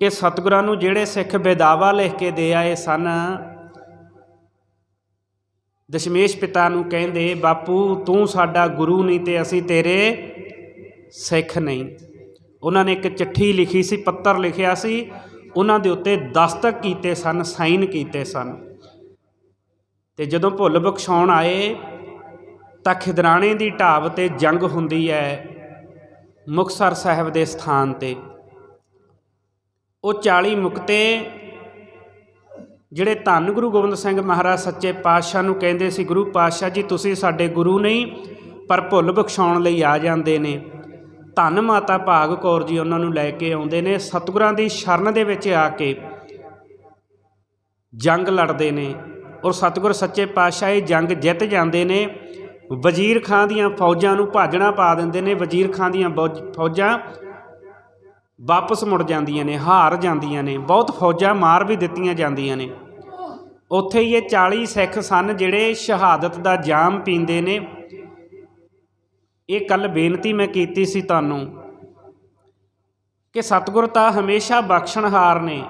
ਕਿ ਸਤਿਗੁਰਾਂ ਨੂੰ ਜਿਹੜੇ ਸਿੱਖ ਬੇਦਾਵਾ ਲਿਖ ਕੇ ਦੇ ਆਏ ਸਨ, ਦਸ਼ਮੇਸ਼ ਪਿਤਾ ਨੂੰ ਕਹਿੰਦੇ, ਬਾਪੂ, ਤੂੰ ਸਾਡਾ ਗੁਰੂ ਨਹੀਂ ਤੇ ਅਸੀਂ ਤੇਰੇ ਸਿੱਖ ਨਹੀਂ। ਉਹਨਾਂ ਨੇ ਇੱਕ ਚਿੱਠੀ ਲਿਖੀ ਸੀ, ਪੱਤਰ ਲਿਖਿਆ ਸੀ। ਉਹਨਾਂ ਦੇ ਉੱਤੇ ਦਸਤਕ ਕੀਤੇ ਸਨ, ਸਾਈਨ ਕੀਤੇ ਸਨ। ਤੇ ਜਦੋਂ ਭੁੱਲ ਬਖਸ਼ਾਉਣ ਆਏ, ਤਾਂ ਖਿਦਰਾਣੇ ਦੀ ਢਾਬ ਤੇ ਜੰਗ ਹੁੰਦੀ ਹੈ ਮੁਕਤਸਰ ਸਾਹਿਬ ਦੇ ਸਥਾਨ ਤੇ। ਉਹ 40 ਮੁਕਤੇ ਜਿਹੜੇ ਧੰਨ ਗੁਰੂ ਗੋਬਿੰਦ ਸਿੰਘ ਮਹਾਰਾਜ ਸੱਚੇ ਪਾਤਸ਼ਾਹ ਨੂੰ ਕਹਿੰਦੇ ਸੀ, ਗੁਰੂ ਪਾਤਸ਼ਾਹ ਜੀ, ਤੁਸੀਂ ਸਾਡੇ ਗੁਰੂ ਨਹੀਂ, ਪਰ ਭੁੱਲ ਬਖਸ਼ਾਉਣ ਲਈ ਆ ਜਾਂਦੇ ਨੇ। ਧੰਨ ਮਾਤਾ ਭਾਗ ਕੌਰ ਜੀ ਉਹਨਾਂ ਨੂੰ ਲੈ ਕੇ ਆਉਂਦੇ ਨੇ, ਸਤਿਗੁਰਾਂ ਦੀ ਸ਼ਰਨ ਦੇ ਵਿੱਚ ਆ ਕੇ ਜੰਗ ਲੜਦੇ ਨੇ ਔਰ ਸਤਿਗੁਰ ਸੱਚੇ ਪਾਤਸ਼ਾਹ ਇਹ ਜੰਗ ਜਿੱਤ ਜਾਂਦੇ ਨੇ। ਵਜ਼ੀਰ ਖਾਂ ਦੀਆਂ ਫੌਜਾਂ ਨੂੰ ਭਾਜਣਾ ਪਾ ਦਿੰਦੇ ਨੇ, ਵਜ਼ੀਰ ਖਾਂ ਦੀਆਂ ਬੌਜ- ਫੌਜਾਂ ਵਾਪਸ ਮੁੜ ਜਾਂਦੀਆਂ ਨੇ, ਹਾਰ ਜਾਂਦੀਆਂ ਨੇ, ਬਹੁਤ ਫੌਜਾਂ ਮਾਰ ਵੀ ਦਿੱਤੀਆਂ ਜਾਂਦੀਆਂ ਨੇ। ਉੱਥੇ ਹੀ ਇਹ 40 ਸਿੱਖ ਸਨ ਜਿਹੜੇ ਸ਼ਹਾਦਤ ਦਾ ਜਾਮ ਪੀਂਦੇ ਨੇ। ਇਹ ਕੱਲ ਬੇਨਤੀ ਮੈਂ ਕੀਤੀ ਸੀ ਤੁਹਾਨੂੰ ਕਿ ਸਤਿਗੁਰ ਤਾਂ ਹਮੇਸ਼ਾ ਬਖਸ਼ਣਹਾਰ ਨੇ,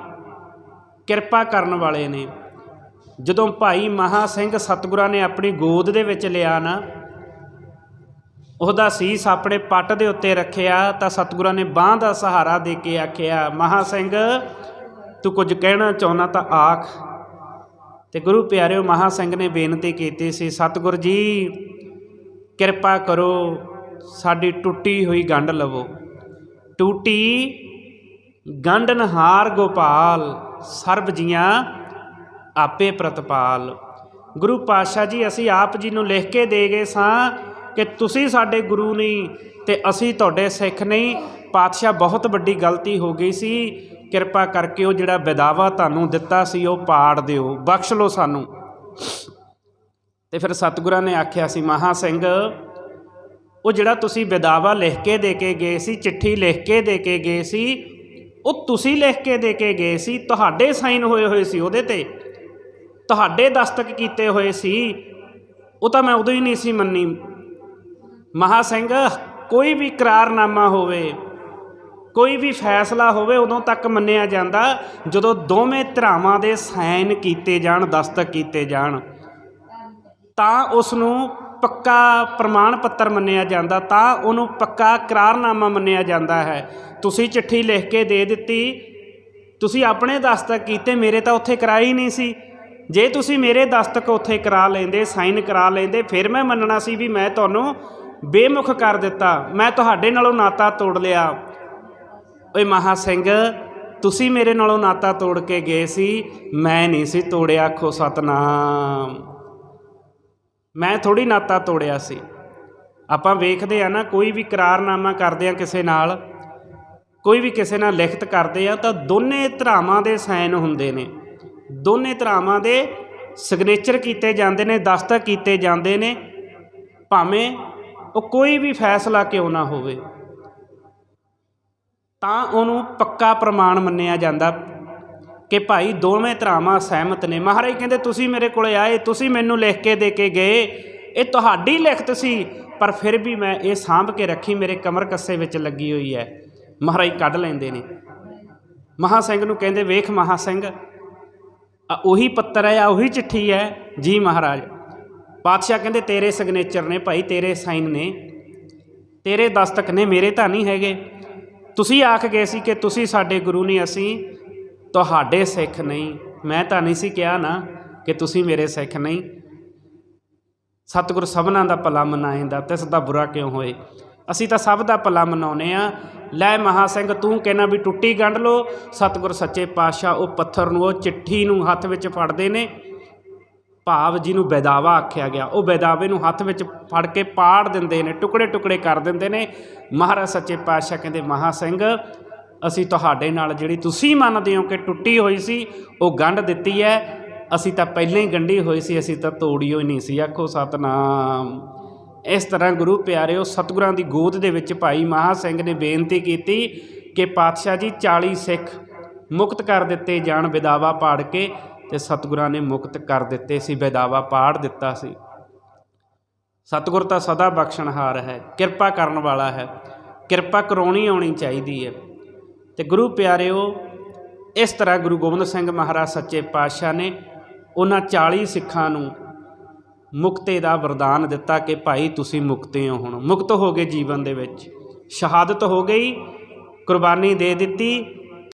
ਕਿਰਪਾ ਕਰਨ ਵਾਲੇ ਨੇ। ਜਦੋਂ ਭਾਈ ਮਹਾ ਸਿੰਘ ਸਤਿਗੁਰਾਂ ਨੇ ਆਪਣੀ ਗੋਦ ਦੇ ਵਿੱਚ ਲਿਆ ਨਾ ਉਹਦਾ ਸੀਸ ਆਪਣੇ ਪੱਟ ਦੇ ਉੱਤੇ ਰੱਖਿਆ ਤਾਂ ਸਤਿਗੁਰਾਂ ਨੇ ਬਾਹ ਦਾ ਸਹਾਰਾ ਦੇ ਕੇ ਆਖਿਆ, ਮਹਾ ਸਿੰਘ, ਤੂੰ ਕੁਝ ਕਹਿਣਾ ਚਾਹੁੰਦਾ ਤਾਂ ਆਖ। ਤੇ ਗੁਰੂ ਪਿਆਰਿਓ, ਮਹਾ ਸਿੰਘ ਨੇ ਬੇਨਤੀ ਕੀਤੀ ਸੀ, ਸਤਿਗੁਰ ਜੀ, ਕਿਰਪਾ ਕਰੋ, ਸਾਡੀ ਟੁੱਟੀ ਹੋਈ ਗੰਢ ਲਵੋ। ਟੂਟੀ ਗੰਢਨਹਾਰ ਗੋਪਾਲ, ਸਰਬ ਜੀਆਂ ਆਪੇ ਪ੍ਰਤਪਾਲ। ਗੁਰੂ ਪਾਤਸ਼ਾਹ ਜੀ, ਅਸੀਂ ਆਪ ਜੀ ਨੂੰ ਲਿਖ ਕੇ ਦੇ ਗਏ ਸਾਂ ਕਿ ਤੁਸੀਂ ਸਾਡੇ ਗੁਰੂ ਨਹੀਂ ਤੇ ਅਸੀਂ ਤੁਹਾਡੇ ਸਿੱਖ ਨਹੀਂ। ਪਾਤਸ਼ਾਹ ਬਹੁਤ ਵੱਡੀ ਗਲਤੀ ਹੋ ਗਈ ਸੀ। ਕਿਰਪਾ ਕਰਕੇ ਉਹ ਜਿਹੜਾ ਵਿਦਾਵਾ ਤੁਹਾਨੂੰ ਦਿੱਤਾ ਸੀ, ਉਹ ਪਾੜ ਦਿਓ, ਬਖਸ਼ ਲਓ ਸਾਨੂੰ। ਤੇ ਫਿਰ ਸਤਿਗੁਰਾਂ ਨੇ ਆਖਿਆ ਸੀ, ਮਹਾ ਸਿੰਘ, ਉਹ ਜਿਹੜਾ ਤੁਸੀਂ ਵਿਦਾਵਾ ਲਿਖ ਕੇ ਦੇ ਕੇ ਗਏ ਸੀ, ਚਿੱਠੀ ਲਿਖ ਕੇ ਦੇ ਕੇ ਗਏ ਸੀ, ਉਹ ਤੁਸੀਂ ਲਿਖ ਕੇ ਦੇ ਕੇ ਗਏ ਸੀ, ਤੁਹਾਡੇ ਸਾਈਨ ਹੋਏ ਹੋਏ ਸੀ ਉਹਦੇ ਤੇ। ਤੁਹਾਡੇ ਦਸਤਕ ਕੀਤੇ ਹੋਏ ਸੀ। ਉਹ ਤਾਂ ਮੈਂ ਉਦੋਂ ਹੀ ਨਹੀਂ ਸੀ ਮੰਨੀ। ਮਹਾ ਸਿੰਘ ਕੋਈ ਵੀ ਇਕਰਾਰਨਾਮਾ ਹੋਵੇ, ਕੋਈ ਵੀ ਫੈਸਲਾ ਹੋਵੇ ਉਦੋਂ ਤੱਕ ਮੰਨਿਆ ਜਾਂਦਾ ਜਦੋਂ ਦੋਵੇਂ ਧਰਾਵਾਂ ਦੇ ਸਾਈਨ ਕੀਤੇ ਜਾਣ, ਦਸਤਕ ਕੀਤੇ ਜਾਣ। ਤਾਂ ਉਸ ਨੂੰ ਪੱਕਾ ਪ੍ਰਮਾਣ ਪੱਤਰ ਮੰਨਿਆ ਜਾਂਦਾ, ਤਾਂ ਉਹਨੂੰ ਪੱਕਾ ਇਕਰਾਰਨਾਮਾ ਮੰਨਿਆ ਜਾਂਦਾ ਹੈ। ਤੁਸੀਂ ਚਿੱਠੀ ਲਿਖ ਕੇ ਦੇ ਦਿੱਤੀ, ਤੁਸੀਂ ਆਪਣੇ ਦਸਤਕ ਕੀਤੇ, ਮੇਰੇ ਤਾਂ ਉੱਥੇ ਕਰਾਈ ਹੀ ਨਹੀਂ ਸੀ। ਜੇ ਤੁਸੀਂ ਮੇਰੇ ਦਸਤਕ ਉੱਥੇ ਕਰਾ ਲੈਂਦੇ, ਸਾਈਨ ਕਰਾ ਲੈਂਦੇ, ਫਿਰ ਮੈਂ ਮੰਨਣਾ ਸੀ ਵੀ ਮੈਂ ਤੁਹਾਨੂੰ ਬੇਮੁਖ ਕਰ ਦਿੱਤਾ। ਮੈਂ ਤੁਹਾਡੇ ਨਾਲੋਂ ਨਾਤਾ ਤੋੜ ਲਿਆ। ਓਏ ਮਹਾ ਸਿੰਘ, ਤੁਸੀਂ ਮੇਰੇ ਨਾਲੋਂ ਨਾਤਾ ਤੋੜ ਕੇ ਗਏ ਸੀ। ਮੈਂ ਨਹੀਂ ਸੀ ਤੋੜਿਆ ਖੋ ਸਤਨਾਮ। ਮੈਂ ਥੋੜੀ ਨਾਤਾ ਤੋੜਿਆ ਸੀ। ਆਪਾਂ ਵੇਖਦੇ ਆ ਨਾ, ਕੋਈ ਵੀ ਕਰਾਰਨਾਮਾ ਕਰਦੇ ਆ ਕਿਸੇ ਨਾਲ, ਕੋਈ ਵੀ ਕਿਸੇ ਨਾਲ ਲਿਖਤ ਕਰਦੇ ਆ, ਤਾਂ ਦੋਨੇ ਧਰਾਵਾਂ ਦੇ ਸਾਈਨ ਹੁੰਦੇ ਨੇ। ਦੋਨੇ ਧਰਾਵਾਂ ਦੇ ਸਿਗਨੇਚਰ ਕੀਤੇ ਜਾਂਦੇ ਨੇ, ਦਸਤਕ ਕੀਤੇ ਜਾਂਦੇ ਨੇ। ਭਾਵੇਂ ਉਹ ਕੋਈ ਵੀ ਫੈਸਲਾ ਕਿਉਂ ਨਾ ਹੋਵੇ, ਤਾਂ ਉਹਨੂੰ ਪੱਕਾ ਪ੍ਰਮਾਣ ਮੰਨਿਆ ਜਾਂਦਾ ਕਿ ਭਾਈ ਦੋਵੇਂ ਧਰਾਵਾਂ ਸਹਿਮਤ ਨੇ। ਮਹਾਰਾਜ ਕਹਿੰਦੇ, ਤੁਸੀਂ ਮੇਰੇ ਕੋਲੇ ਆਏ, ਤੁਸੀਂ ਮੈਨੂੰ ਲਿਖ ਕੇ ਦੇ ਕੇ ਗਏ। ਇਹ ਤੁਹਾਡੀ ਲਿਖਤ ਸੀ, ਪਰ ਫਿਰ ਵੀ ਮੈਂ ਇਹ ਸਾਂਭ ਕੇ ਰੱਖੀ, ਮੇਰੇ ਕਮਰ ਕੱਸੇ ਵਿੱਚ ਲੱਗੀ ਹੋਈ ਹੈ। ਮਹਾਰਾਜ ਕੱਢ ਲੈਂਦੇ ਨੇ। ਮਹਾ ਸਿੰਘ ਨੂੰ ਕਹਿੰਦੇ, ਵੇਖ ਮਹਾ ਸਿੰਘ ਆ ਉਹੀ ਪੱਤਰ ਹੈ ਆ ਉਹੀ ਚਿੱਠੀ ਹੈ। ਜੀ ਮਹਾਰਾਜ ਪਾਤਸ਼ਾਹ ਕਹਿੰਦੇ, ਤੇਰੇ ਸਿਗਨੇਚਰ ਨੇ ਭਾਈ, ਤੇਰੇ ਸਾਈਨ ਨੇ। ਤੇਰੇ ਦਸਤਕ ਨੇ, ਮੇਰੇ ਤਾਂ ਨਹੀਂ ਹੈਗੇ। ਤੁਸੀਂ ਆਖ ਗਏ ਸੀ ਕਿ ਤੁਸੀਂ ਸਾਡੇ ਗੁਰੂ ਨੇ ਅਸੀਂ ਤੁਹਾਡੇ ਸਿੱਖ ਨਹੀਂ। ਮੈਂ ਤਾਂ ਨਹੀਂ ਸੀ ਕਿਹਾ ਨਾ ਕਿ ਤੁਸੀਂ ਮੇਰੇ ਸਿੱਖ ਨਹੀਂ। ਸਤਿਗੁਰ ਸਭਨਾਂ ਦਾ ਭਲਾ ਮਨਾਏਂਦਾ ਤਿਸ ਦਾ ਬੁਰਾ ਕਿਉਂ ਹੋਏ? ਅਸੀਂ ਤਾਂ ਸਭ ਦਾ ਭਲਾ ਮਨਾਉਨੇ ਆ ਲੈ ਮਹਾ ਸਿੰਘ, ਤੂੰ ਕਹਿਣਾ ਵੀ ਟੁੱਟੀ ਗੰਢ ਲੋ ਸਤਿਗੁਰ ਸੱਚੇ ਪਾਤਸ਼ਾਹ, ਉਹ ਪੱਥਰ ਨੂੰ, ਉਹ ਚਿੱਠੀ ਨੂੰ ਹੱਥ ਵਿੱਚ ਫੜਦੇ ਨੇ। ਭਾਵ ਜਿਹਨੂੰ ਬੈਦਾਵਾ ਆਖਿਆ ਗਿਆ, ਉਹ ਬੈਦਾਵੇ ਨੂੰ ਹੱਥ ਵਿੱਚ ਫੜ ਕੇ ਪਾੜ ਦਿੰਦੇ ਨੇ, ਟੁਕੜੇ ਟੁਕੜੇ ਕਰ ਦਿੰਦੇ ਨੇ। ਮਹਾਰਾਜ ਸੱਚੇ ਪਾਤਸ਼ਾਹ ਕਹਿੰਦੇ, ਮਹਾ ਸਿੰਘ, ਅਸੀਂ ਤੁਹਾਡੇ ਨਾਲ ਜਿਹੜੀ ਤੁਸੀਂ ਮੰਨਦੇ ਹੋ ਕਿ ਟੁੱਟੀ ਹੋਈ ਸੀ, ਉਹ ਗੰਢ ਦਿੱਤੀ ਹੈ। ਅਸੀਂ ਤਾਂ ਪਹਿਲਾਂ ਹੀ ਗੰਢੀ ਹੋਈ ਸੀ, ਅਸੀਂ ਤਾਂ ਤੋੜੀ ਹੋਈ ਨਹੀਂ ਸੀ। ਆਖੋ, ਸਤਨਾਮ। ਇਸ ਤਰ੍ਹਾਂ ਗੁਰੂ ਪਿਆਰਿਓ, ਸਤਿਗੁਰਾਂ ਦੀ ਗੋਦ ਦੇ ਵਿੱਚ ਭਾਈ ਮਹਾ ਸਿੰਘ ਨੇ ਬੇਨਤੀ ਕੀਤੀ ਕਿ ਪਾਤਸ਼ਾਹ ਜੀ 40 ਸਿੱਖ ਮੁਕਤ ਕਰ ਦਿੱਤੇ ਜਾਣ ਵਿਦਾਵਾ ਪਾੜ ਕੇ। ਤੇ ਸਤਿਗੁਰਾਂ ਨੇ ਮੁਕਤ ਕਰ ਦਿੱਤੇ ਸੀ ਬੇਦਾਵਾ ਪਾੜ ਦਿੱਤਾ ਸੀ। ਸਤਿਗੁਰ ਤਾਂ ਸਦਾ ਬਖਸ਼ਣਹਾਰ ਹੈ, ਕਿਰਪਾ ਕਰਨ ਵਾਲਾ ਹੈ, ਕਿਰਪਾ ਕਰਾਉਣੀ ਆਉਣੀ ਚਾਹੀਦੀ ਹੈ। ਤੇ ਗੁਰੂ ਪਿਆਰਿਓ, ਇਸ ਤਰ੍ਹਾਂ ਗੁਰੂ ਗੋਬਿੰਦ ਸਿੰਘ ਮਹਾਰਾਜ ਸੱਚੇ ਪਾਤਸ਼ਾਹ ਨੇ ਉਹਨਾਂ 40 ਸਿੱਖਾਂ ਨੂੰ ਮੁਕਤੇ ਦਾ ਵਰਦਾਨ ਦਿੱਤਾ ਕਿ ਭਾਈ ਤੁਸੀਂ ਮੁਕਤੇ ਹੋ ਹੁਣ। ਮੁਕਤ ਹੋ ਗਏ ਜੀਵਨ ਦੇ ਵਿੱਚ। ਸ਼ਹਾਦਤ ਹੋ ਗਈ, ਕੁਰਬਾਨੀ ਦੇ ਦਿੱਤੀ